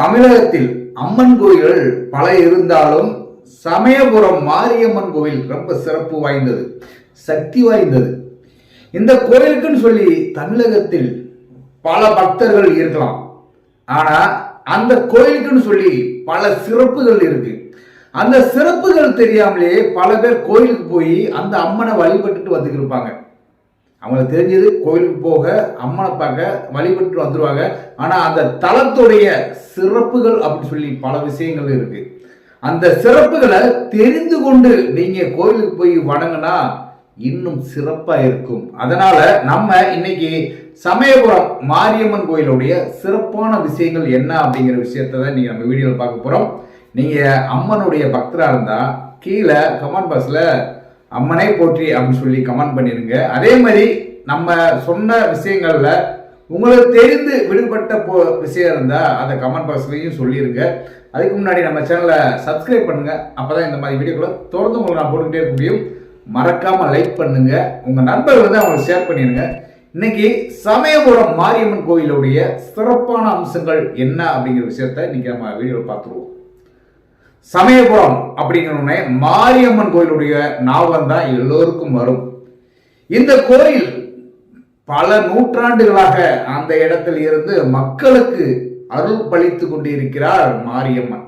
தமிழகத்தில் அம்மன் கோயில்கள் பல இருந்தாலும் சமயபுரம் மாரியம்மன் கோயில் ரொம்ப சிறப்பு வாய்ந்தது சக்தி வாய்ந்தது. இந்த கோயிலுக்குன்னு சொல்லி தமிழகத்தில் பல பக்தர்கள் இருக்கலாம். ஆனா அந்த கோயிலுக்குன்னு சொல்லி பல சிறப்புகள் இருக்கு. அந்த சிறப்புகள் தெரியாமலே பல பேர் கோயிலுக்கு போய் அந்த அம்மனை வழிபட்டுட்டு வந்துக்கிருப்பாங்க இருப்பாங்க. அவங்களுக்கு தெரிஞ்சது கோயிலுக்கு போக அம்மனை பார்க்க வழிபட்டு வந்துடுவாங்க ஆனால் அந்த தலத்துடைய சிறப்புகள் அப்படின்னு சொல்லி பல விஷயங்கள் இருக்கு. அந்த சிறப்புகளை தெரிந்து கொண்டு நீங்கள் கோயிலுக்கு போய் வணங்கினா இன்னும் சிறப்பாக இருக்கும். அதனால நம்ம இன்னைக்கு சமயபுரம் மாரியம்மன் கோயிலுடைய சிறப்பான விஷயங்கள் என்ன அப்படிங்கிற விஷயத்த தான் நீங்கள் நம்ம வீடியோவில் பார்க்க போகிறோம் நீங்கள் அம்மனுடைய பக்தராக இருந்தால் கீழே கமெண்ட் பாக்ஸில் அம்மனை போற்றி அப்படின்னு சொல்லி கமெண்ட் பண்ணிருங்க. அதே மாதிரி நம்ம சொன்ன விஷயங்கள்ல உங்களுக்கு தெரிந்து விடுபட்ட போ விஷயம் இருந்தால் அதை கமெண்ட் பாக்ஸ்லையும் சொல்லியிருங்க அதுக்கு முன்னாடி நம்ம சேனலை சப்ஸ்கிரைப் பண்ணுங்க. அப்பதான் இந்த மாதிரி வீடியோக்களை தொடர்ந்து உங்களுக்கு நான் போட்டுக்கிட்டே இருக்க முடியும். மறக்காமல் லைக் பண்ணுங்கள் உங்கள் நண்பர்கள் வந்து அவங்களுக்கு ஷேர் பண்ணிடுங்க இன்னைக்கு சமயபுரம் மாரியம்மன் கோயிலுடைய சிறப்பான அம்சங்கள் என்ன அப்படிங்கிற விஷயத்த இன்னைக்கு நம்ம வீடியோவில் பார்த்துருவோம். சமயபுரம் அப்படிங்கிறோடனே மாரியம்மன் கோயிலுடைய ஞாபகம் தான் எல்லோருக்கும் வரும். இந்த கோயில் பல நூற்றாண்டுகளாக அந்த இடத்தில் இருந்து மக்களுக்கு அருள் பளித்து கொண்டிருக்கிறார் மாரியம்மன்.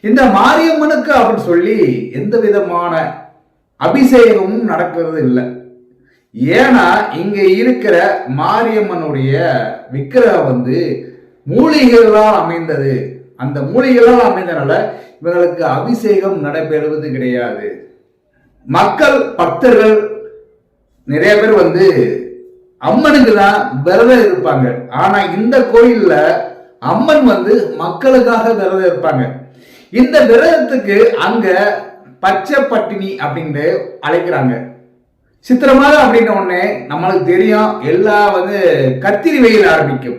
இந்த மாரியம்மனுக்கு அப்படின்னு சொல்லி எந்த விதமான அபிஷேகமும் நடக்கிறது இல்லை. ஏன்னா இங்க இருக்கிற மாரியம்மனுடைய விக்கிரகம் வந்து மூலிகைகளால் அமைந்தது. அந்த மூலிகைகளால் அமைந்தனால இவங்களுக்கு அபிஷேகம் நடைபெறுவது கிடையாது. மக்கள் பக்தர்கள் நிறைய பேர் வந்து அம்மனுக்கு தான் விரதம் இருப்பாங்க ஆனா இந்த கோயில்ல அம்மன் வந்து மக்களுக்காக விரதம் இருப்பாங்க இந்த விரதத்துக்கு அங்க பச்சை பட்டினி அப்படின்னு அழைக்கிறாங்க. சித்திரமாக அப்படின்ன உடனே நம்மளுக்கு தெரியும் எல்லா வந்து கத்திரி வெயில் ஆரம்பிக்கும்.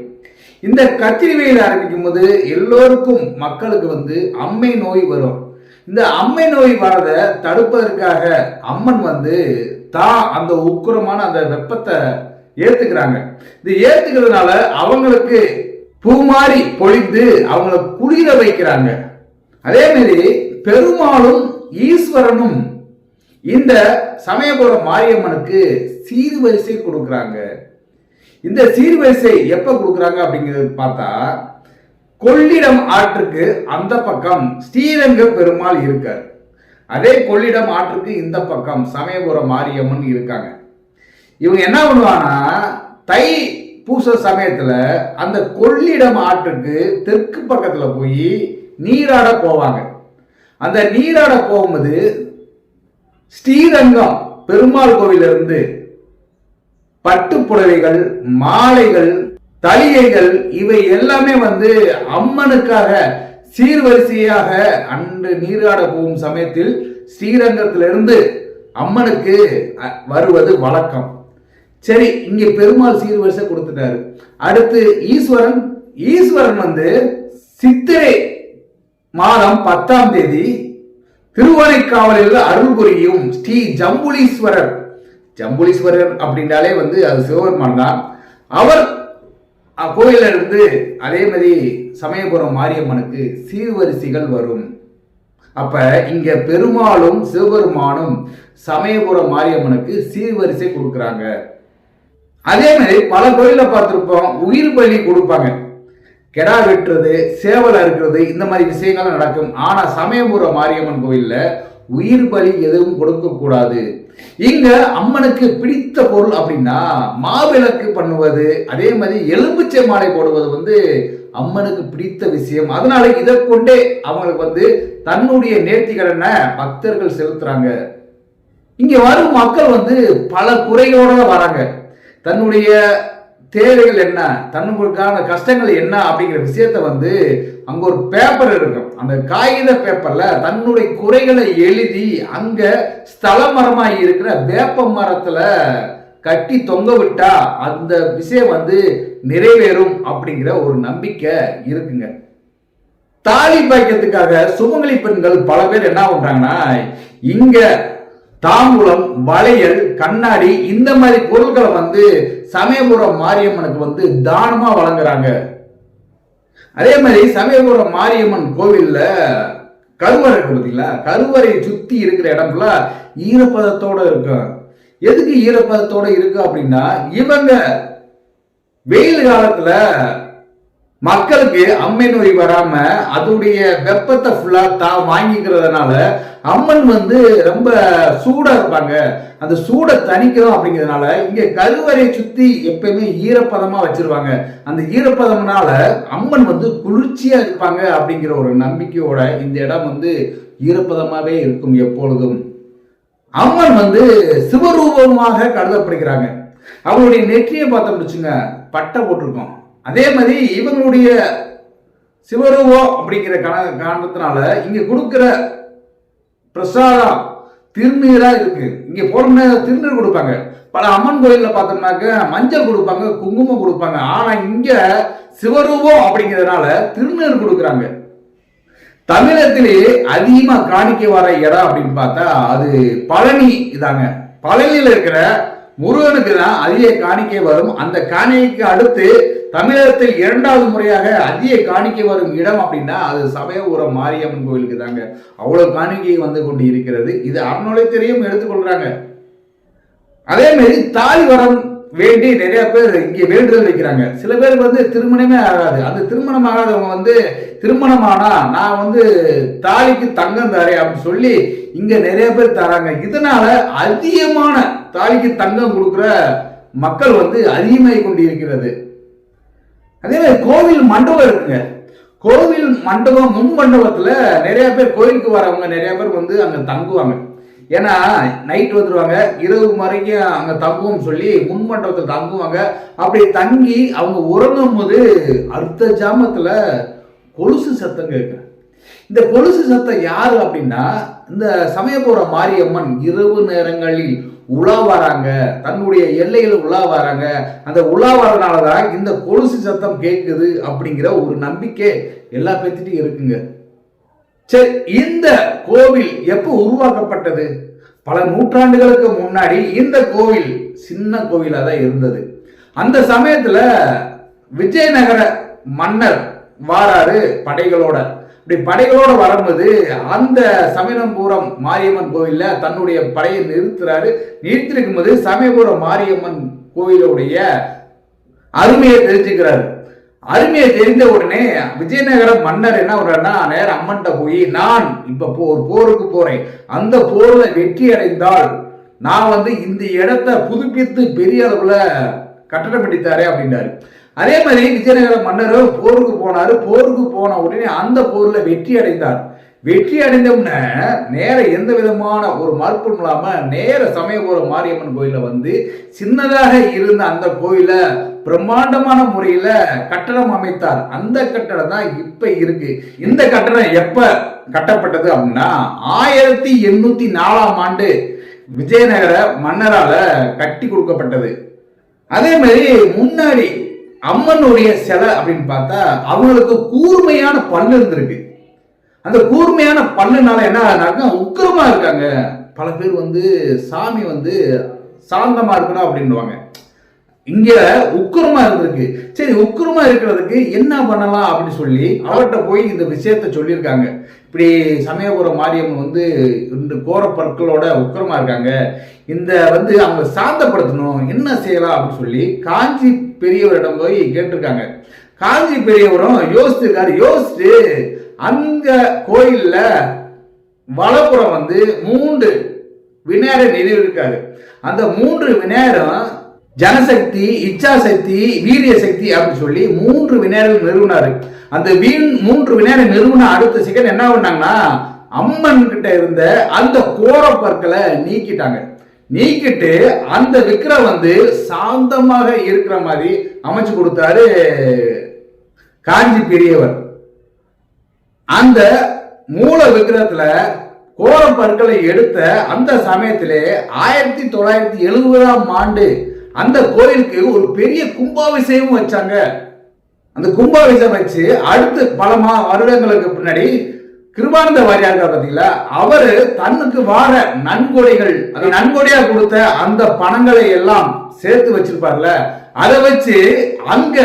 இந்த கத்திரி வெயில் ஆரம்பிக்கும் போது எல்லோருக்கும் மக்களுக்கு வந்து அம்மை நோய் வரும். இந்த அம்மை நோய் வரதை தடுப்பதற்காக அம்மன் வந்து தான் அந்த உக்கிரமான அந்த வெப்பத்தை ஏத்துக்கிறாங்க. இது ஏத்துக்கிறதுனால அவங்களுக்கு பூமாரி பொழிந்து அவங்கள குளிர வைக்கிறாங்க. அதே மாதிரி பெருமாளும் ஈஸ்வரனும் இந்த சமயபுரம் மாரியம்மனுக்கு சீர்வரிசை கொடுக்குறாங்க. இந்த சீர்வரிசை எப்ப கொடுக்குறாங்க அப்படிங்கிறது பார்த்தா கொள்ளிடம் ஆற்றுக்கு அந்த பக்கம் ஸ்ரீரங்க பெருமாள் இருக்கார். அதே கொள்ளிடம் ஆற்றுக்கு இந்த பக்கம் சமயபுரம் மாரியம்மன் இருக்காங்க. இவங்க என்ன பண்ணுவாங்கன்னா தை பூச சமயத்துல அந்த கொள்ளிடம் ஆற்றுக்கு தெற்கு பக்கத்துல போய் நீராட போவாங்க. அந்த நீராட போகும்போது ஸ்ரீரங்கம் பெருமாள் கோவிலிருந்து பட்டுப்புடவைகள் மாலைகள் தலிகைகள் இவை எல்லாமே வந்து அம்மனுக்காக சீர்வரிசையாக அன்று நீராட போகும் சமயத்தில் ஸ்ரீரங்கத்திலிருந்து அம்மனுக்கு அ- வருவது வழக்கம். சரி இங்கே பெருமாள் சீர்வரிசை கொடுத்துட்டாரு. அடுத்து ஈஸ்வரன். ஈஸ்வரன் வந்து சித்திரை மாதம் பத்தாம் தேதி திருவானைக்காவலில் அருள் புரியும் ஸ்ரீ ஜம்புலீஸ்வரர் ஜம்புலீஸ்வரர் அப்படின்றாலே வந்து அது சிவபெருமான் தான். அவர் அ- இருந்து அதே மாதிரி சமயபுரம் மாரியம்மனுக்கு சீர்வரிசைகள் வரும். அப்ப இங்க பெருமாளும் சிவபெருமானும் சமயபுரம் மாரியம்மனுக்கு சீர்வரிசை கொடுக்குறாங்க. அதே மாதிரி பல கோயில பார்த்துருப்போம் உயிர் பலி கொடுப்பாங்க. கெடா வெட்டுறது சேவல் அறுக்கிறது இந்த மாதிரி விஷயங்கள் நடக்கும். ஆனா சமயபுரம் மாரியம்மன் கோயில்ல உயிர் பலி எதுவும் கொடுக்க கூடாது இங்க அம்மனுக்கு பிடித்த பொருள் அப்படின்னா மாவிளக்கு பண்ணுவது அதே மாதிரி எலும்புச்சை மாலை போடுவது வந்து அம்மனுக்கு பிடித்த விஷயம். அதனால இதை கொண்டே அவங்களுக்கு வந்து தன்னுடைய நேர்த்திகடனை பக்தர்கள் செலுத்துறாங்க. இங்க வரும் மக்கள் வந்து பல குறைகளோட வராங்க. தன்னுடைய தேவைகள் என்ன? தன்னுங்களுக்கான கஷ்டங்கள் என்ன? அப்படிங்கிற விஷயத்த வந்து அங்க ஒரு பேப்பர் இருக்கும். அந்த காகித பேப்பர்ல தன்னுடைய குறைகளை எழுதி அங்க ஸ்தல மரமாக இருக்கிற வேப்ப மரத்துல கட்டி தொங்க விட்டா அந்த விஷயம் வந்து நிறைவேறும் அப்படிங்கிற ஒரு நம்பிக்கை இருக்குங்க. தாலி பாய்க்கிறதுக்காக சுமங்கலி பெண்கள் பல பேர் என்ன பண்றாங்கன்னா இங்க தாம்பூலம் வளையல் கண்ணாடி இந்த மாதிரி பொருட்களை வந்து சமயபுரம் மாரியம்மனுக்கு வந்து தானமா வழங்குறாங்க. அதே மாதிரி சமயபுரம் மாரியம்மன் கோவில்ல கருவறை இருக்கு பார்த்தீங்களா? கருவறையை சுத்தி இருக்கிற இடம் ஃபுல்லா ஈரப்பதத்தோட இருக்கும் எதுக்கு ஈரப்பதத்தோட இருக்கு அப்படின்னா இவங்க வெயில் காலத்துல மக்களுக்கு அம்மை நோய் வராம அதோடைய வெப்பத்தை ஃபுல்லா தான் வாங்கிக்கிறதுனால அம்மன் வந்து ரொம்ப சூடா இருப்பாங்க. அந்த சூடை தணிக்கணும் அப்படிங்கிறதுனால இங்க கருவறை சுத்தி எப்பயுமே ஈரப்பதமா வச்சிருவாங்க. அந்த ஈரப்பதம்னால அம்மன் வந்து குளிர்ச்சியா இருப்பாங்க அப்படிங்கிற ஒரு நம்பிக்கையோட இந்த இடம் வந்து ஈரப்பதமாவே இருக்கும் எப்பொழுதும். அம்மன் வந்து சிவரூபமாக கருதப்படுகிறாங்க. அவங்களுடைய நெற்றியை பார்த்தோம் வச்சுங்க பட்டை போட்டிருக்கோம். அதே மாதிரி இவங்களுடைய சிவருவோ அப்படிங்கிற கண காரணத்தினால இங்க கொடுக்கிற பிரசாதம் திருநீரா இருக்கு. இங்க போன திருநீர் கொடுப்பாங்க. பல அம்மன் கோயில்ல பார்த்தோம்னாக்க மஞ்சள் கொடுப்பாங்க குங்குமம் கொடுப்பாங்க. ஆனா இங்க சிவரூபம் அப்படிங்கிறதுனால திருநீர் கொடுக்குறாங்க. தமிழகத்திலே அதிகமா காணிக்க வர இடம் அப்படின்னு பார்த்தா அது பழனி இதாங்க. பழனியில இருக்கிற முருகனுக்கு தான் அதிக காணிக்கை வரும். அந்த காணிக்கைக்கு அடுத்து தமிழகத்தில் இரண்டாவது முறையாக அதிக காணிக்கை வரும் இடம் அப்படின்னா அது சமயபுரம் மாரியம்மன் கோவிலுக்கு தாங்க. அவ்வளவு காணிக்கை வந்து கொண்டு இருக்கிறது. இது அறநிலையத்திலையும் எடுத்துக்கொள்றாங்க. அதே மாதிரி தாய் வரம் வேண்டி நிறைய பேர் இங்கே வேண்டுதல் வைக்கிறாங்க. சில பேர் வந்து திருமணமே ஆகாது. அந்த திருமணம் ஆகாதவங்க வந்து திருமணமானா நான் வந்து தாலிக்கு தங்கம் தரேன் அப்படின்னு சொல்லி இங்க நிறைய பேர் தராங்க. இதனால அதிகமான தாலிக்கு தங்கம் கொடுக்குற மக்கள் வந்து அதிகமாகி கொண்டு இருக்கிறது. அதே மாதிரி கோவில் மண்டபம் இருக்குங்க. கோவில் மண்டபம் முன் மண்டபத்தில் நிறைய பேர் கோயிலுக்கு வரவங்க நிறைய பேர் வந்து அங்கே தங்குவாங்க. ஏன்னா நைட் வந்துடுவாங்க இரவு வரைக்கும் அங்கே தங்குவோம் சொல்லி முன் மண்டபத்தில் தங்குவாங்க. அப்படி தங்கி அவங்க உறங்கும் போது அடுத்த ஜாமத்தில் கொலுசு சத்தம் கேட்குறேன். இந்த கொலுசு சத்தம் யாரு அப்படின்னா இந்த சமயபுரம் மாரியம்மன் இரவு நேரங்களில் உலா வராங்க. தன்னுடைய எல்லையில் உலா வராங்க. அந்த உலா வரனால தான் இந்த கொலுசு சத்தம் கேட்குது அப்படிங்கிற ஒரு நம்பிக்கை எல்லா பேர்த்திட்டும் இருக்குங்க. சரி இந்த கோவில் எப்போ உருவாக்கப்பட்டது? பல நூற்றாண்டுகளுக்கு முன்னாடி இந்த கோவில் சின்ன கோவிலாக தான் இருந்தது. அந்த சமயத்தில் விஜயநகர மன்னர் வாராரு படைகளோட. இப்படி படைகளோட வரும்போது அந்த சமயபுரம் மாரியம்மன் கோவில்ல தன்னுடைய படையை நிறுத்துறாரு. நிறுத்திருக்கும் போது சமயபுரம் மாரியம்மன் கோவிலுடைய அருமையை தெரிஞ்சுக்கிறாரு. அருமையை தெரிந்த உடனே விஜயநகர மன்னர் என்ன பண்றாருன்னா நேரம் அம்மன்ட்ட போய் நான் இப்ப போ ஒரு போருக்கு போறேன். அந்த போர்ல வெற்றி அடைந்தால் நான் வந்து இந்த இடத்த புதுப்பித்து பெரிய அளவுல கட்டடம் பிடித்தாரே அப்படின்றாரு. அதே மாதிரி விஜயநகர மன்னர் போருக்கு போனாரு. போருக்கு போன உடனே அந்த போர்ல வெற்றி அடைந்தார். வெற்றி அடைந்த உடனே நேர எந்த விதமான ஒரு மறுப்பும் இல்லாம நேர சமயபுரம் மாரியம்மன் கோயில வந்து சின்னதாக இருந்த அந்த கோயில பிரம்மாண்டமான முறையில கட்டடம் அமைத்தார். அந்த கட்டடம் தான் இப்ப இருக்கு. இந்த கட்டடம் எப்ப கட்டப்பட்டது அப்படின்னா ஆயிரத்தி எண்ணூத்தி நாலாம் ஆண்டு விஜயநகர மன்னரால கட்டி கொடுக்கப்பட்டது. அதே மாதிரி முன்னாடி அம்மனுடைய சிலை அப்படின்னு பார்த்தா அவங்களுக்கு கூர்மையான பல்லு இருந்திருக்கு. அந்த கூர்மையான பல்லுனால என்ன ஆனாக்கா உக்கிரமா இருக்காங்க. பல பேர் வந்து சாமி வந்து சாந்தமா இருக்கணும் அப்படின்னுவாங்க. இங்க உக்கிரமா இருந்திருக்கு. சரி உக்கிரமா இருக்கிறதுக்கு என்ன பண்ணலாம் அப்படின்னு சொல்லி அவர்கிட்ட போய் இந்த விஷயத்த சொல்லியிருக்காங்க. இப்படி சமயபுரம் மாரியம்மன் வந்து இந்த கோர பற்களோட உக்கிரமா இருக்காங்க. இந்த வந்து அவங்க சாந்தப்படுத்தணும் என்ன செய்யலாம் அப்படின்னு சொல்லி காஞ்சி பெரியவரிடம் போய் கேட்டிருக்காங்க. காஞ்சி பெரியவரும் யோசிச்சிருக்காரு. யோசிச்சு அந்த கோயில்ல வலப்புறம் வந்து மூன்று விநாயகர் நிறுவிருக்காரு அந்த மூன்று விநாயகரும் ஜனசக்தி இச்சாசக்தி வீரிய சக்தி அப்படின்னு சொல்லி மூன்று வினையர்கள் நிறுவனாரு. அந்த வீண் மூன்று விநாயகர் நிறுவன அடுத்த செகண்ட் என்ன பண்ணாங்கன்னா அம்மன் கிட்ட இருந்த அந்த கோர பற்களை நீக்கிட்டாங்க. நீக்கிட்டு அந்த விக்கிரம் வந்து சாந்தமாக இருக்கிற மாதிரி அமைச்சு கொடுத்தாரு காஞ்சி பெரியவர். அந்த மூல விக்கிரத்துல கோரப்பற்களை எடுத்த அந்த சமயத்திலே ஆயிரத்தி தொள்ளாயிரத்தி எழுபதாம் ஆண்டு அந்த கோயிலுக்கு ஒரு பெரிய கும்பாபிஷேகம் வச்சாங்க. அந்த கும்பாபிஷேகம் வச்சு அடுத்து பல மா வருடங்களுக்கு பின்னாடி கிருபானந்த வாரியார் இருக்கார் பாத்தீங்களா? அவரு தன்னுக்கு வார நன்கொடைகள் அது நன்கொடையா கொடுத்த அந்த பணங்களை எல்லாம் சேர்த்து வச்சிருப்பார்ல அதை வச்சு அங்க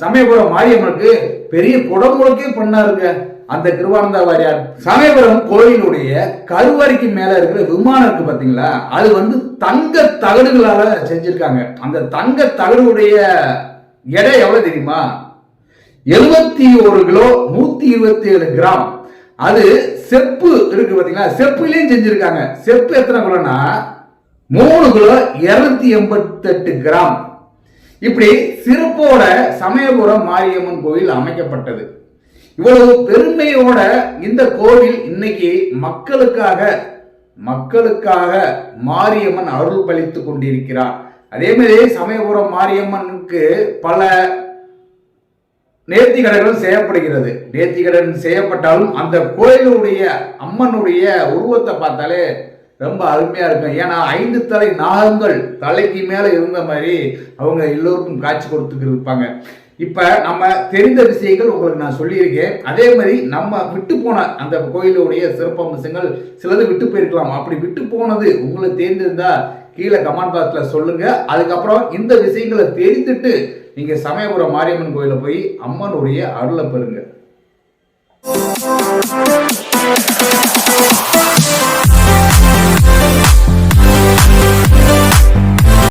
சமயபுரம் மாரியம்மனுக்கு பெரிய குடமுழுக்கே பண்ணாருங்க. அந்த கிருவானந்த வாரியார் சமயபுரம் கோயிலுடைய கருவறைக்கு மேல இருக்கிற விமானம் இருக்கு பாத்தீங்களா? அது வந்து தங்க தகடுகளால செஞ்சிருக்காங்க. அந்த தங்க தகடுடைய எடை எவ்வளவு தெரியுமா? எழுபத்தி ஒரு கிலோ நூத்தி இருபத்தி ஏழு கிராம். அது செப்பு இருக்கு பாத்தீங்களா? செப்புலயும் செஞ்சிருக்காங்க. செப்பு எத்தனை கிலோனா மூணு கிலோ இருநூத்தி எண்பத்தெட்டு கிராம். இப்படி சிறப்போட சமயபுரம் மாரியம்மன் கோயில் அமைக்கப்பட்டது. இவ்வளவு பெருமையோட இந்த கோவில் இன்னைக்கு மக்களுக்காக மக்களுக்காக மாரியம்மன் அருள் பளித்து கொண்டிருக்கிறார். அதே மாதிரி சமயபுரம் மாரியம்மனுக்கு பல நேர்த்திக்கடன்கள் செய்யப்படுகிறது. நேர்த்திக்கடன் செய்யப்பட்டாலும் அந்த கோயிலுடைய அம்மனுடைய உருவத்தை பார்த்தாலே ரொம்ப அருமையா இருக்கும். ஏன்னா ஐந்து தலை நாகங்கள் தலைக்கு மேல இருந்த மாதிரி அவங்க எல்லோருக்கும் காட்சி கொடுத்துட்டு இருப்பாங்க. இப்ப நம்ம தெரிந்த விஷயங்கள் உங்களுக்கு நான் சொல்லியிருக்கேன். அதே மாதிரி நம்ம விட்டு போன அந்த கோயிலுடைய சிறப்பம்சங்கள் சிலது விட்டு போயிருக்கலாம். அப்படி விட்டு போனது உங்களுக்கு தெரிந்திருந்தா கீழே கமெண்ட் பாக்ஸ்ல சொல்லுங்க. அதுக்கப்புறம் இந்த விஷயங்களை தெரிந்துட்டு நீங்க சமயபுரம் மாரியம்மன் கோயில போய் அம்மனுடைய அருளை பெறுங்க.